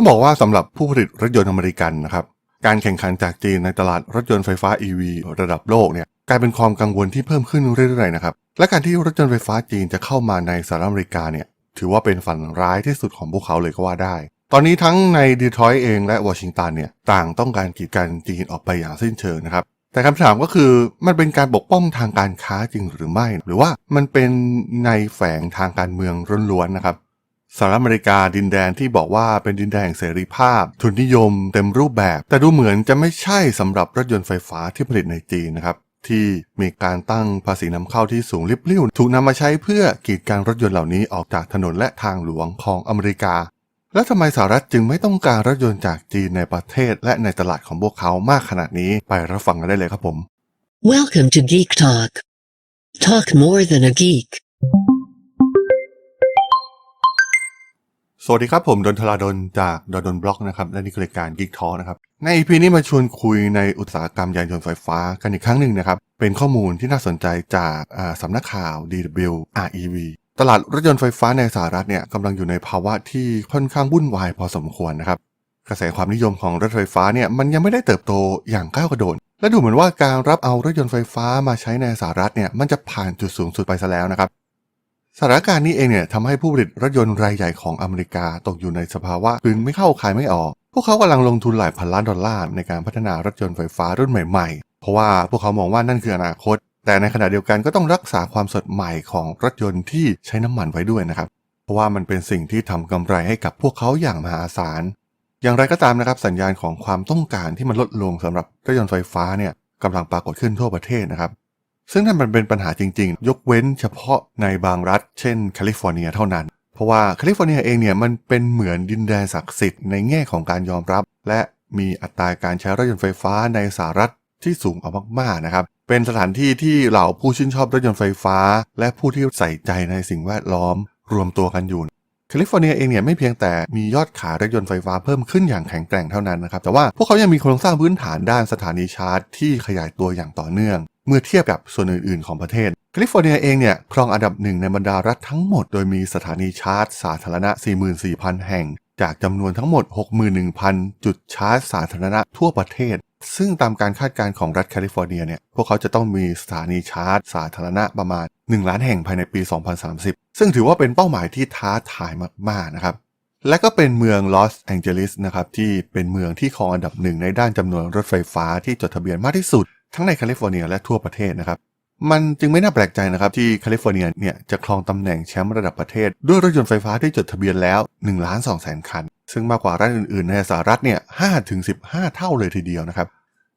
ต้องบอกว่าสำหรับผู้ผลิตรถยนต์อเมริกันนะครับการแข่งขันจากจีนในตลาดรถยนต์ไฟฟ้า EV ระดับโลกเนี่ยกลายเป็นความกังวลที่เพิ่มขึ้นเรื่อยๆนะครับและการที่รถยนต์ไฟฟ้าจีนจะเข้ามาในสหรัฐอเมริกาเนี่ยถือว่าเป็นฝันร้ายที่สุดของพวกเขาเลยก็ว่าได้ ตอนนี้ทั้งในดีทรอยต์เองและวอชิงตันเนี่ยต่างต้องการกีดกันจีนออกไปอย่างสิ้นเชิงนะครับแต่คำถามก็คือมันเป็นการปกป้องทางการค้าจริงหรือไม่ หรือว่ามันเป็นในแฝงทางการเมืองล้วนๆนะครับ สหรัฐอเมริกาดินแดนที่บอกว่าเป็นดินแดนแห่งเสรีภาพ ทุนนิยมเต็มรูปแบบ แต่ดูเหมือนจะไม่ใช่สำหรับรถยนต์ไฟฟ้าที่ผลิตในจีนนะครับที่มีการตั้งภาษีนำเข้าที่สูงริบลิ่วถูกนำมาใช้เพื่อกีดกันรถยนต์เหล่านี้ออกจากถนนและทางหลวงของอเมริกา แล้วทำไมสหรัฐจึงไม่ต้องการรถยนต์จากจีนในประเทศและในตลาดของพวกเขามากขนาดนี้ไปรับฟังกันได้เลยครับผม Welcome to Geek Talk. Talk more than a geek. วัสดีครับผมดนทลาดนจากดนดนบล็อกนะครับและนี่คือรายการ Geek Talk นะครับใน EP นี้มาชวนคุยในอุตสาหกรรมยานยนต์ไฟฟ้ากันอีกครั้งหนึ่งนะครับ เป็นข้อมูลที่น่าสนใจจากสำนักข่าว DW REV ตลาดรถยนต์ไฟฟ้าในสหรัฐเนี่ยกำลังอยู่ในภาวะที่ค่อนข้างวุ่นวายพอสมควรนะครับกระแสความนิยมของรถไฟฟ้าเนี่ยมันยังไม่ได้เติบโตอย่างก้าวกระโดดและดูเหมือนว่าการรับเอารถยนต์ไฟฟ้ามาใช้ในสหรัฐเนี่ยมันจะผ่านจุดสูงสุดไปซะแล้วนะครับ สถานการณ์นี้เองเนี่ยทำให้ผู้ผลิตรถยนต์รายใหญ่ของอเมริกาตกอยู่ในสภาวะกึงไม่เข้าขายไม่ออก พวกเขากำลังลงทุนหลายพันล้านดอลลาร์ในการพัฒนารถยนต์ไฟฟ้ารุ่นใหม่ๆ เพราะว่าพวกเขามองว่านั่นคืออนาคต แต่ในขณะเดียวกันก็ต้องรักษาความสดใหม่ของรถยนต์ที่ใช้น้ำมันไว้ด้วยนะครับ เพราะว่ามันเป็นสิ่งที่ทำกำไรให้กับพวกเขาอย่างมหาศาล อย่างไรก็ตามนะครับสัญญาณของความต้องการที่มันลดลงสำหรับรถยนต์ไฟฟ้าเนี่ยกำลังปรากฏขึ้นทั่วประเทศนะครับ ซึ่งนั่นมันเป็นปัญหาจริง ๆ ยกเว้นเฉพาะในบางรัฐ เช่นแคลิฟอร์เนียเท่านั้น เพราะว่าแคลิฟอร์เนียเองเนี่ยมันเป็นเหมือนดินแดนศักดิ์สิทธิ์ในแง่ของการยอมรับ และมีอัตราการใช้รถยนต์ไฟฟ้าในสหรัฐที่สูงเอามากๆนะครับ เป็นสถานที่ที่เหล่าผู้ชื่นชอบรถยนต์ไฟฟ้า และผู้ที่ใส่ใจในสิ่งแวดล้อม รวมตัวกันอยู่ แคลิฟอร์เนียเองเนี่ยไม่เพียงแต่มียอดขายรถยนต์ไฟฟ้าเพิ่มขึ้นอย่างแข็งแกร่งเท่านั้นนะครับ แต่ว่าพวกเขายังมีโครงสร้างพื้นฐานด้านสถานีชาร์จที่ขยายตัวอย่างต่อเนื่อง เมื่อเทียบกับส่วนอื่น ๆ ของประเทศแคลิฟอร์เนียเองเนี่ยครองอันดับหนึ่งในบรรดารัฐทั้งหมด โดยมีสถานีชาร์จ สาธารณะ 44,000 แห่ง จากจำนวนทั้งหมด 61,000 จุดชาร์จสาธารณะทั่วประเทศ ซึ่งตามการคาดการณ์ของรัฐแคลิฟอร์เนียเนี่ย พวกเขาจะต้องมีสถานีชาร์จ สาธารณะประมาณ 1 ล้านแห่งภายในปี 2030 ซึ่งถือว่าเป็นเป้าหมายที่ท้าทายมาก ๆ นะครับ และก็เป็นเมืองลอสแองเจลิสนะครับที่เป็นเมืองที่ครองอันดับหนึ่งในด้านจำนวนรถไฟฟ้าที่จดทะเบียนมากที่สุด ทั้งในแคลิฟอร์เนียและทั่วประเทศนะครับ มันจึงไม่น่าแปลกใจนะครับที่แคลิฟอร์เนียเนี่ยจะครองตำแหน่งแชมป์ระดับประเทศ ด้วยรถยนต์ไฟฟ้าที่จดทะเบียนแล้ว1ล้าน2แสนคัน ซึ่งมากกว่ารัฐอื่นๆในสหรัฐเนี่ย5ถึง15 เท่าเลยทีเดียวนะครับ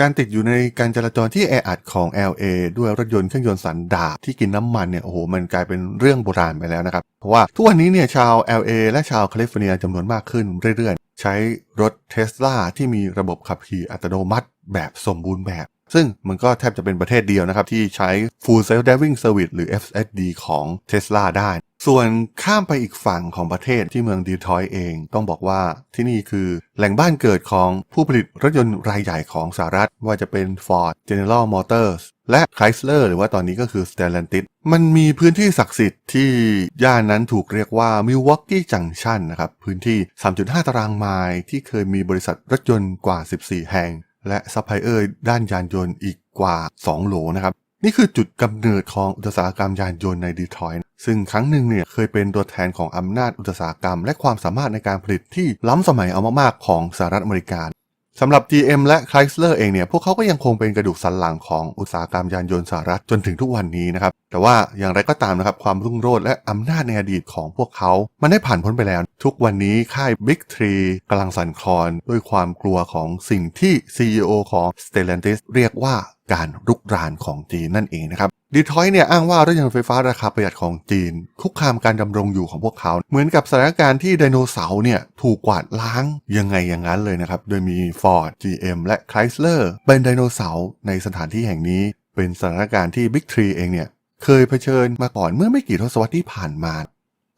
การติดอยู่ในการจราจรที่แออัดของ LA ด้วยรถยนต์เครื่องยนต์สันดาปที่กินน้ำมันเนี่ยโอ้โหมันกลายเป็นเรื่องโบราณไปแล้วนะครับ เพราะว่าทุกวันนี้เนี่ยชาว LA และชาวแคลิฟอร์เนียจำนวนมากขึ้นเรื่อยๆ ใช้รถเทสลาที่มีระบบขับขี่อัตโนมัติแบบสมบูรณ์แบบซึ่งมันก็แทบจะเป็นประเทศเดียวนะครับ ที่ใช้ Full Self Driving Service หรือ FSD ของ Tesla ได้ ส่วนข้ามไปอีกฝั่งของประเทศที่เมืองดีทรอยต์เอง ต้องบอกว่าที่นี่คือแหล่งบ้านเกิดของผู้ผลิตรถยนต์รายใหญ่ของสหรัฐ ว่าจะเป็น Ford General Motors และ Chrysler หรือว่าตอนนี้ก็คือ Stellantis มันมีพื้นที่ศักดิ์สิทธิ์ที่ย่านนั้นถูกเรียกว่า Milwaukee Junction นะครับ พื้นที่ 3.5 ตารางไมล์ที่เคยมีบริษัทรถยนต์กว่า 14 แห่ง และซัพพลายเออร์ด้านยานยนต์อีกกว่า 2 โหลนะครับนี่คือจุดกำเนิดของอุตสาหกรรมยานยนต์ในดีทรอยต์ ซึ่งครั้งหนึ่งเนี่ยเคยเป็นตัวแทนของอำนาจอุตสาหกรรม และความสามารถในการผลิตที่ล้ำสมัยเอามากๆของสหรัฐอเมริกาสำหรับ GM และ Chrysler เองเนี่ย พวกเขาก็ยังคงเป็นกระดูกสันหลังของอุตสาหกรรมยานยนต์สหรัฐจนถึงทุกวันนี้นะครับ แต่ว่าอย่างไรก็ตามนะครับ ความรุ่งโรจน์และอำนาจในอดีตของพวกเขา มันได้ผ่านพ้นไปแล้ว ทุกวันนี้ค่าย Big Tree กำลังสั่นคลอน ด้วยความกลัวของสิ่งที่ CEO ของ Stellantis เรียกว่าการรุกรานของจีนนั่นเองนะครับดีทรอยต์เนี่ยอ้างว่ารถยนต์ไฟฟ้าราคาประหยัดของจีน คุกคามการดำรงอยู่ของพวกเขา เหมือนกับสถานการณ์ที่ไดโนเสาร์เนี่ยถูกกวาดล้างยังไงอย่างนั้นเลยนะครับ โดยมี Ford GM และ Chrysler เป็นไดโนเสาร์ในสถานที่แห่งนี้ เป็นสถานการณ์ที่ Big Tree เองเนี่ยเคยเผชิญมาก่อนเมื่อไม่กี่ทศวรรษที่ผ่านมา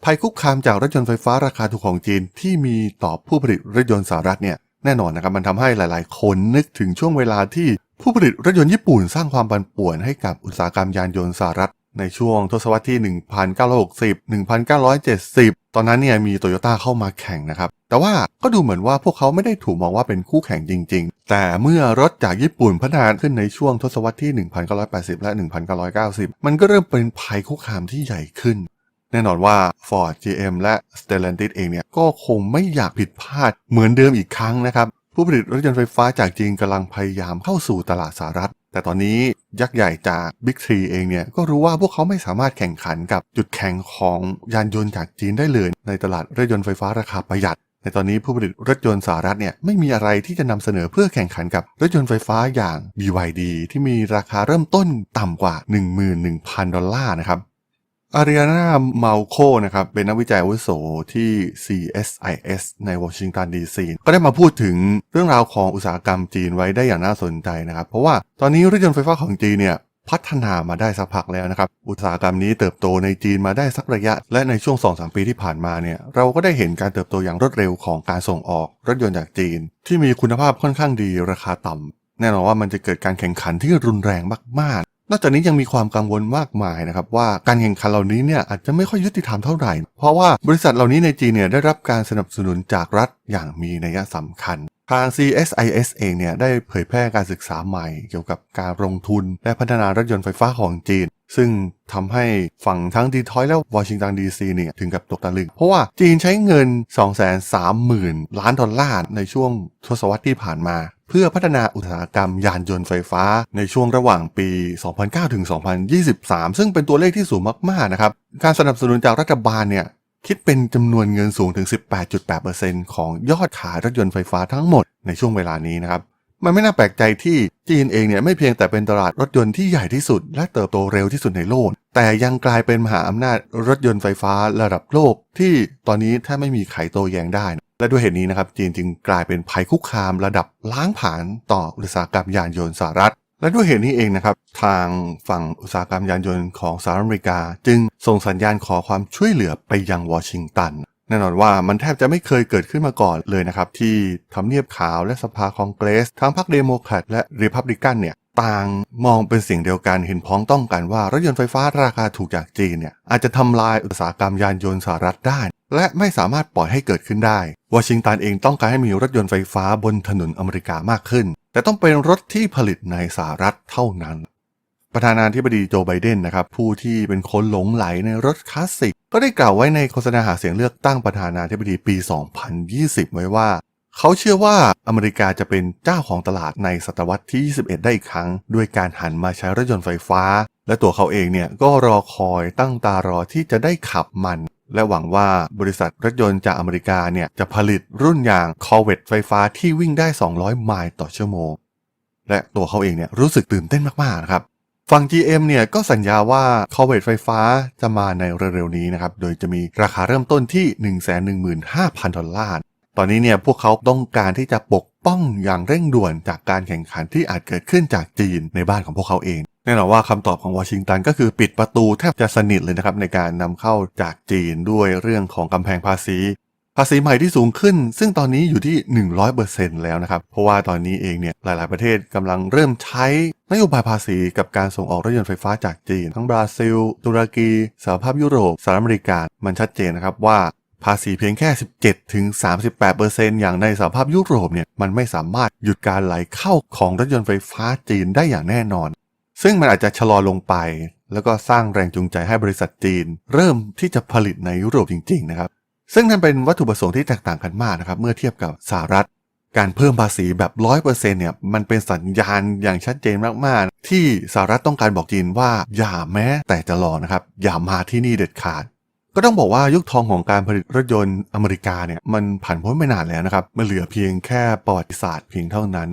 ภัยคุกคามจากรถยนต์ไฟฟ้าราคาถูกของจีนที่มีต่อผู้ผลิตรถยนต์สหรัฐเนี่ยแน่นอนนะครับมันทำให้หลาย ๆ คนนึกถึงช่วงเวลาที่ ผู้ผลิตรถยนต์ญี่ปุ่นสร้างความปั่นป่วนให้กับอุตสาหกรรมยานยนต์สหรัฐ ในช่วงทศวรรษที่ 1960 1970 ตอนนั้นเนี่ยมีโตโยต้าเข้ามาแข่งนะครับ แต่ว่าก็ดูเหมือนว่าพวกเขาไม่ได้ถูกมองว่าเป็นคู่แข่งจริง ๆ แต่เมื่อรถจากญี่ปุ่นพัฒนาขึ้นในช่วงทศวรรษที่ 1980 และ 1990 มันก็เริ่มเป็นภัยคุกคามที่ใหญ่ขึ้นแน่นอนว่า Ford GM และ Stellantis เองเนี่ยก็คงไม่อยากผิดพลาดเหมือนเดิมอีกครั้งนะครับ ผู้ผลิตรถยนต์ไฟฟ้าจากจีนกำลังพยายามเข้าสู่ตลาดสหรัฐ แต่ตอนนี้ยักษ์ใหญ่จาก Big 3 เองเนี่ยก็รู้ว่าพวกเขาไม่สามารถแข่งขันกับจุดแข่งของยานยนต์จากจีนได้เลยในตลาดรถยนต์ไฟฟ้าราคาประหยัดในตอนนี้ผู้ผลิตรถยนต์สหรัฐเนี่ยไม่มีอะไรที่จะนำเสนอเพื่อแข่งขันกับรถยนต์ไฟฟ้าอย่าง BYD ที่มีราคาเริ่มต้นต่ำกว่า 11,000 ดอลลาร์นะครับ อาริ a นาเมาโคนะครับ เป็นนักวิจัยอาวุโสที่ CSIS ในวอชิงตันดีซีก็ได้มาพูดถึงเรื่องราวของอุตสาหกรรมจีนไว้ได้อย่างน่าสนใจนะครับ เพราะว่าตอนนี้รถยนต์ไฟฟ้าของจีนเนี่ยพัฒนามาได้สักพักแล้วนะครับ อุตสาหกรรมนี้เติบโตในจีนมาได้สักระยะ และในช่วง 2-3 ปีที่ผ่านมาเนี่ยเราก็ได้เห็นการเติบโตอย่างรวดเร็วของการส่งออกรถยนต์จากจีน ที่มีคุณภาพค่อนข้างดีราคาต่ำแน่นอนว่ามันจะเกิดการแข่งขันที่รุนแรงมาก นอกจากนี้ยังมีความกังวลมากมายนะครับว่าการแข่งขันเหล่านี้เนี่ยอาจจะไม่ค่อยยุติธรรมเท่าไหร่ เพราะว่าบริษัทเหล่านี้ในจีนเนี่ยได้รับการสนับสนุนจากรัฐอย่างมีนัยสำคัญ ทาง CSIS เองเนี่ยได้เผยแพร่การศึกษาใหม่ เกี่ยวกับการลงทุน และพัฒนารถยนต์ไฟฟ้าของจีน ซึ่งทำให้ฝั่งทั้งดีทอยต์และวอชิงตันดีซีเนี่ยถึงกับตกตะลึง เพราะว่าจีนใช้เงิน 230,000 ล้านดอลลาร์ในช่วงทศวรรษที่ผ่านมา เพื่อพัฒนาอุตสาหกรรมยานยนต์ไฟฟ้าในช่วงระหว่างปี 2009ถึง2023 ซึ่งเป็นตัวเลขที่สูงมากๆนะครับ การสนับสนุนจากรัฐบาลเนี่ยคิดเป็นจำนวนเงินสูงถึง 18.8%ของยอดขายรถยนต์ไฟฟ้าทั้งหมดในช่วงเวลานี้นะครับ มันไม่น่าแปลกใจที่จีนเองเนี่ยไม่เพียงแต่เป็นตลาดรถยนต์ที่ใหญ่ที่สุด และเติบโตเร็วที่สุดในโลก แต่ยังกลายเป็นมหาอำนาจรถยนต์ไฟฟ้าระดับโลกที่ตอนนี้แทบไม่มีใครโตแย้งได้ และด้วยเหตุนี้นะครับจีนจึงกลายเป็นภัยคุกคามระดับล้างผลาญต่ออุตสาหกรรมยานยนต์สหรัฐ และด้วยเหตุนี้เองนะครับทางฝั่งอุตสาหกรรมยานยนต์ของสหรัฐอเมริกา จึงส่งสัญญาณขอความช่วยเหลือไปยังวอชิงตันแน่นอนว่ามันแทบจะไม่เคยเกิดขึ้นมาก่อนเลยนะครับ ที่ทำเนียบขาวและสภาคองเกรส ทั้งพรรคเดโมแครตและรีพับลิกันเนี่ยต่างมองเป็นสิ่งเดียวกันเห็นพ้องต้องกันว่า รถยนต์ไฟฟ้าราคาถูกจากจีนเนี่ยอาจจะทำลายอุตสาหกรรมยานยนต์สหรัฐได้ และไม่สามารถปล่อยให้เกิดขึ้นได้ วอชิงตันเองต้องการให้มีรถยนต์ไฟฟ้าบนถนนอเมริกามากขึ้น แต่ต้องเป็นรถที่ผลิตในสหรัฐเท่านั้น ประธานาธิบดีโจไบเดนนะครับผู้ที่เป็นคนหลงไหลในรถคลาสสิก ก็ได้กล่าวไว้ในโฆษณาหาเสียงเลือกตั้งประธานาธิบดีปี 2020 ไว้ว่า เขาเชื่อว่าอเมริกาจะเป็นเจ้าของตลาดในศตวรรษที่ 21 ได้อีกครั้ง ด้วยการหันมาใช้รถยนต์ไฟฟ้า และตัวเขาเองเนี่ยก็รอคอยตั้งตารอที่จะได้ขับมัน และหวังว่าบริษัทรถยนต์จากอเมริกาเนี่ยจะผลิตรุ่นอย่าง Corvette ไฟฟ้าที่วิ่งได้ 200 ไมล์ต่อชั่วโมง และตัวเขาเองเนี่ยรู้สึกตื่นเต้นมากๆนะครับฝั่ง GM เนี่ยก็สัญญาว่า c o r v e t t ไฟฟ้าจะมาในเร็วๆนี้นะครับ โดยจะมีราคาเริ่มต้นที่ 115,000 ดอลลาร์ ตอนนี้เนี่ยพวกเขาต้องการที่จะปกป้องอย่างเร่งด่วนจากการแข่งขันที่อาจเกิดขึ้นจากจีนในบ้านของพวกเขาเอง แน่นอนว่าคำตอบของวอชิงตันก็คือปิดประตูแทบจะสนิทเลยนะครับในการนำเข้าจากจีนด้วยเรื่องของกำแพงภาษี ภาษีใหม่ที่สูงขึ้น ซึ่งตอนนี้อยู่ที่ 100%แล้วนะครับ เพราะว่าตอนนี้เองเนี่ยหลายๆประเทศกำลังเริ่มใช้นโยบายภาษีกับการส่งออกรถยนต์ไฟฟ้าจากจีน ทั้งบราซิล ตุรกีสหภาพยุโรปสหรัฐอเมริกามันชัดเจนนะครับว่าภาษีเพียงแค่ 17ถึง38 อย่างในสหภาพยุโรปเนี่ยมันไม่สามารถหยุดการไหลเข้าของรถยนต์ไฟฟ้าจีนได้อย่างแน่นอน ซึ่งมันอาจจะชะลอลงไป แล้วก็สร้างแรงจูงใจให้บริษัทจีน เริ่มที่จะผลิตในยุโรปจริงๆนะครับ ซึ่งนั่นเป็นวัตถุประสงค์ที่แตกต่างกันมากนะครับ เมื่อเทียบกับสหรัฐ การเพิ่มภาษีแบบ 100%เนี่ยมันเป็นสัญญาณอย่างชัดเจนมากๆ ที่สหรัฐต้องการบอกจีนว่าอย่าแม้แต่จะรอนะครับอย่ามาที่นี่เด็ดขาดก็ต้องบอกว่ายุคทองของการผลิตรถยนต์อเมริกาเนี่ยมันผ่านพ้นไปนานแล้วนะครับมันเหลือเพียงแค่ประวัติศาสตร์เพียงเท่านั้น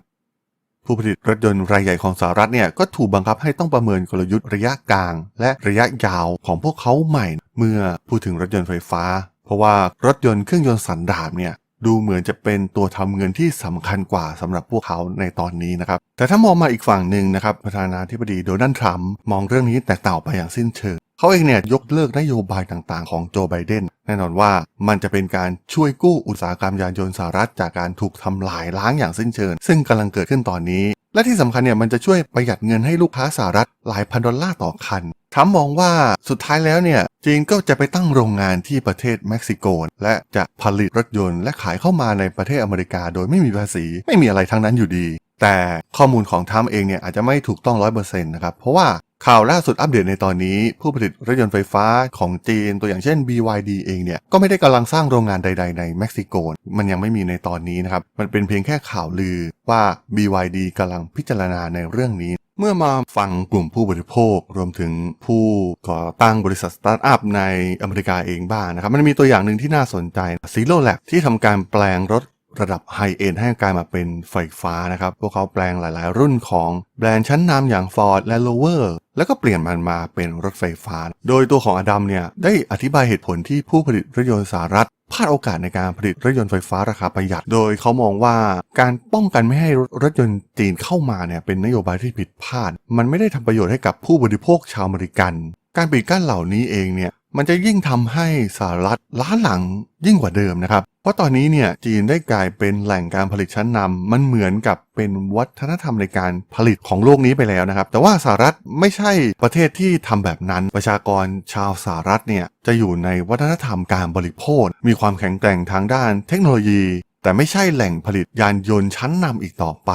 ผู้ผลิตรถยนต์รายใหญ่ของสหรัฐเนี่ยก็ถูกบังคับให้ต้องประเมินกลยุทธ์ระยะกลาง และระยะยาวของพวกเขาใหม่ เมื่อพูดถึงรถยนต์ไฟฟ้า เพราะว่ารถยนต์เครื่องยนต์สันดาปเนี่ยดูเหมือนจะเป็นตัวทำเงินที่สำคัญกว่าสำหรับพวกเขาในตอนนี้นะครับ แต่ถ้ามองมาอีกฝั่งหนึ่งนะครับประธานาธิบดีโดนัลด์ทรัมป์มองเรื่องนี้แตกต่างไปอย่างสิ้นเชิง เขาเองเนี่ยยกเลิกนโยบายต่างๆ ของโจไบเดนแน่นอนว่ามันจะเป็นการช่วยกู้อุตสาหกรรมยานยนต์สหรัฐจากการถูกทำลายล้างอย่างสิ้นเชิงซึ่งกำลังเกิดขึ้นตอนนี้ และที่สำคัญเนี่ยมันจะช่วยประหยัดเงินให้ลูกค้าสหรัฐหลายพันดอลลาร์ต่อคันทรัมมองว่าสุดท้ายแล้วเนี่ยจีนก็จะไปตั้งโรงงานที่ประเทศเม็กซิโก และจะผลิตรถยนต์และขายเข้ามาในประเทศอเมริกา โดยไม่มีภาษี ไม่มีอะไรทั้งนั้นอยู่ดี แต่ข้อมูลของทรัมเองเนี่ยอาจจะไม่ถูกต้องร้อยเปอร์เซ็นต์นะครับเพราะว่า ข่าวล่าสุดอัปเดตในตอนนี้ ผู้ผลิตรถยนต์ไฟฟ้าของจีนตัวอย่างเช่น BYD เองเนี่ยก็ไม่ได้กำลังสร้างโรงงานใด ๆ ในเม็กซิโก มันยังไม่มีในตอนนี้นะครับ มันเป็นเพียงแค่ข่าวลือว่า BYD กำลังพิจารณาในเรื่องนี้ เมื่อมาฟังกลุ่มผู้บริโภค รวมถึงผู้ก่อตั้งบริษัทสตาร์ทอัพในอเมริกาเองบ้างนะครับ มันมีตัวอย่างหนึ่งที่น่าสนใจ Zero Lab ที่ทำการแปลงรถ ระดับไฮเอ็นให้กลายมาเป็นไฟฟ้านะครับ พวกเขาแปลงหลาย ๆ รุ่นของแบรนด์ชั้นนำอย่าง Ford และ Rover แล้วก็เปลี่ยนมันมาเป็นรถไฟฟ้า โดยตัวของอดัมเนี่ย ได้อธิบายเหตุผลที่ผู้ผลิตรถยนต์สหรัฐพลาดโอกาสในการผลิตรถยนต์ไฟฟ้าราคาประหยัด โดยเขามองว่าการป้องกันไม่ให้รถยนต์จีนเข้ามาเนี่ยเป็นนโยบายที่ผิดพลาด มันไม่ได้ทำประโยชน์ให้กับผู้บริโภคชาวอเมริกัน การปิดกั้นเหล่านี้เองเนี่ย มันจะยิ่งทำให้สหรัฐล้าหลังยิ่งกว่าเดิมนะครับ เพราะตอนนี้เนี่ยจีนได้กลายเป็นแหล่งการผลิตชั้นนำมันเหมือนกับเป็นวัฒนธรรมในการผลิตของโลกนี้ไปแล้วนะครับ แต่ว่าสหรัฐไม่ใช่ประเทศที่ทำแบบนั้น ประชากรชาวสหรัฐเนี่ยจะอยู่ในวัฒนธรรมการบริโภค มีความแข็งแกร่งทางด้านเทคโนโลยี แต่ไม่ใช่แหล่งผลิตยานยนต์ชั้นนำอีกต่อไป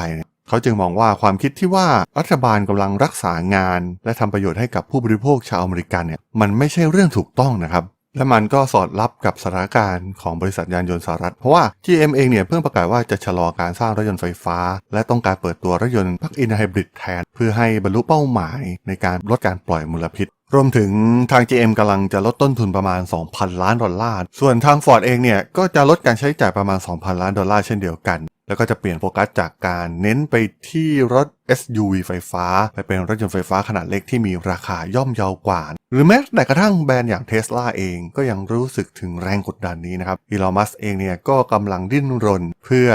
เขาจึงมองว่าความคิดที่ว่ารัฐบาลกำลังรักษางาน และทำประโยชน์ให้กับผู้บริโภคชาวอเมริกันเนี่ยมันไม่ใช่เรื่องถูกต้องนะครับและมันก็สอดรับกับสถานการณ์ของบริษัทยานยนต์สหรัฐ เพราะว่า GM เองเนี่ยเพิ่งประกาศว่าจะชะลอการสร้างรถยนต์ไฟฟ้า และต้องการเปิดตัวรถยนต์ปลั๊กอินไฮบริดแทน เพื่อให้บรรลุเป้าหมายในการลดการปล่อยมลพิษ รวมถึงทาง GM กำลังจะลดต้นทุนประมาณ 2,000 ล้านดอลลาร์ ส่วนทาง Ford เองเนี่ยก็จะลดการใช้จ่ายประมาณ 2,000 ล้านดอลลาร์เช่นเดียวกัน แล้วก็จะเปลี่ยนโฟกัสจากการเน้นไปที่รถ SUV ไฟฟ้า ไปเป็นรถยนต์ไฟฟ้าขนาดเล็กที่มีราคาย่อมเยาวกว่า หรือแม้แต่กระทั่งแบรนด์อย่างเท s l a เองก็ยังรู้สึกถึงแรงกดดันนี้นะครับอีลอมัสเองเนี่ยก็กำลังดิ้นรนเพื่อ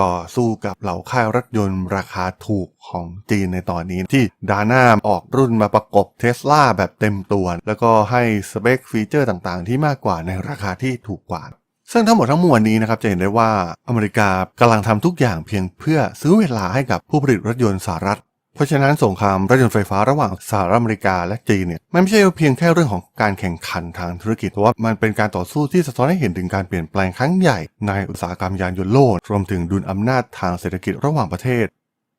ต่อสู้กับเหล่าค่ายรถยนต์ราคาถูกของจีนในตอนนี้ที่ดาน่าออกรุ่นมาประกบเท s l a แบบเต็มตัว แล้วก็ให้สเปคฟีเจอร์ต่างๆ ที่มากกว่าในราคาที่ถูกกว่า ซึ่งทั้งหมดทั้งมวลนี้นะครับจะเห็นได้ว่าอเมริกากำลังทำทุกอย่างเพียงเพื่อซื้อเวลาให้กับผู้ผลิตรถยนต์สหรัฐ เพราะฉะนั้นสงครามรถยนต์ไฟฟ้าระหว่างสหรัฐอเมริกาและจีนเนี่ยมันไม่ใช่เพียงแค่เรื่องของการแข่งขันทางธุรกิจแต่ว่ามันเป็นการต่อสู้ที่สะท้อนให้เห็นถึงการเปลี่ยนแปลงครั้งใหญ่ในอุตสาหกรรมยานยนต์โลกรวมถึงดุลอำนาจทางเศรษฐกิจระหว่างประเทศ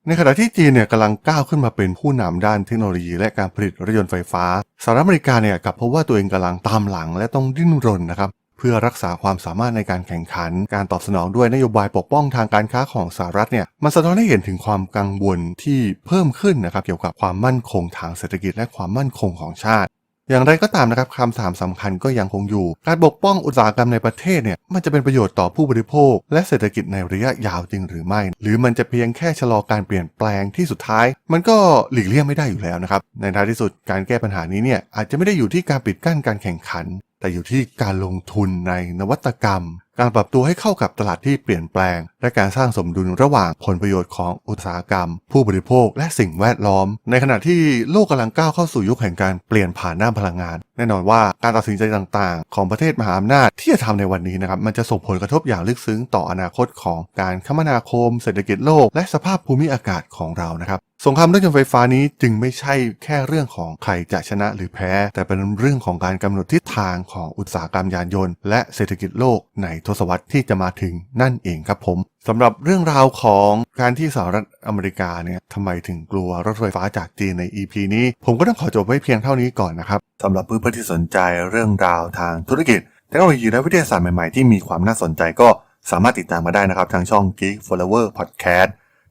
ในขณะที่จีนเนี่ยกำลังก้าวขึ้นมาเป็นผู้นำด้านเทคโนโลยีและการผลิตรถยนต์ไฟฟ้าสหรัฐอเมริกาเนี่ยกลับพบว่าตัวเองกำลังตามหลังและต้องดิ้นรนนะครับ เพื่อรักษาความสามารถในการแข่งขัน การตอบสนองด้วยนโยบายปกป้องทางการค้าของสหรัฐเนี่ยมันสะท้อนให้เห็นถึงความกังวลที่เพิ่มขึ้นนะครับเกี่ยวกับความมั่นคงทางเศรษฐกิจและความมั่นคงของชาติอย่างไรก็ตามนะครับคำถามสำคัญก็ยังคงอยู่ การปกป้องอุตสาหกรรมในประเทศเนี่ยมันจะเป็นประโยชน์ต่อผู้บริโภค และเศรษฐกิจในระยะยาวจริงหรือไม่ หรือมันจะเพียงแค่ชะลอการเปลี่ยนแปลงที่สุดท้าย มันก็หลีกเลี่ยงไม่ได้อยู่แล้วนะครับในท้ายที่สุดการแก้ปัญหานี้เนี่ยอาจจะไม่ได้อยู่ที่การปิดกั้นการแข่งขัน แต่อยู่ที่การลงทุนในนวัตกรรม การปรับตัวให้เข้ากับตลาดที่เปลี่ยนแปลง และการสร้างสมดุลระหว่างผลประโยชน์ของอุตสาหกรรม ผู้บริโภคและสิ่งแวดล้อม ในขณะที่โลกกำลังก้าวเข้าสู่ยุคแห่งการเปลี่ยนผ่านด้านพลังงาน แน่นอนว่าการตัดสินใจต่างๆ ของประเทศมหาอำนาจที่จะทำในวันนี้นะครับมันจะส่งผลกระทบอย่างลึกซึ้งต่ออนาคตของการคมนาคม เศรษฐกิจโลก และสภาพภูมิอากาศของเรานะครับ สงครามรถยนต์ไฟฟ้านี้จึงไม่ใช่แค่เรื่องของใครจะชนะหรือแพ้ แต่เป็นเรื่องของการกำหนดทิศทางของอุตสาหกรรมยานยนต์และเศรษฐกิจโลกในทศวรรษที่จะมาถึงนั่นเองครับผมสำหรับเรื่องราวของการที่สหรัฐอเมริกาเนี่ยทำไมถึงกลัวรถไฟฟ้าจากจีนใน EP นี้ ผมก็ต้องขอจบไว้เพียงเท่านี้ก่อนนะครับสำหรับเพื่อนๆที่สนใจเรื่องราวทางธุรกิจเทคโนโลยีและวิทยาศาสตร์ใหม่ๆที่มีความน่าสนใจก็สามารถติดตามมาได้นะครับทางช่อง Geek Flower Podcast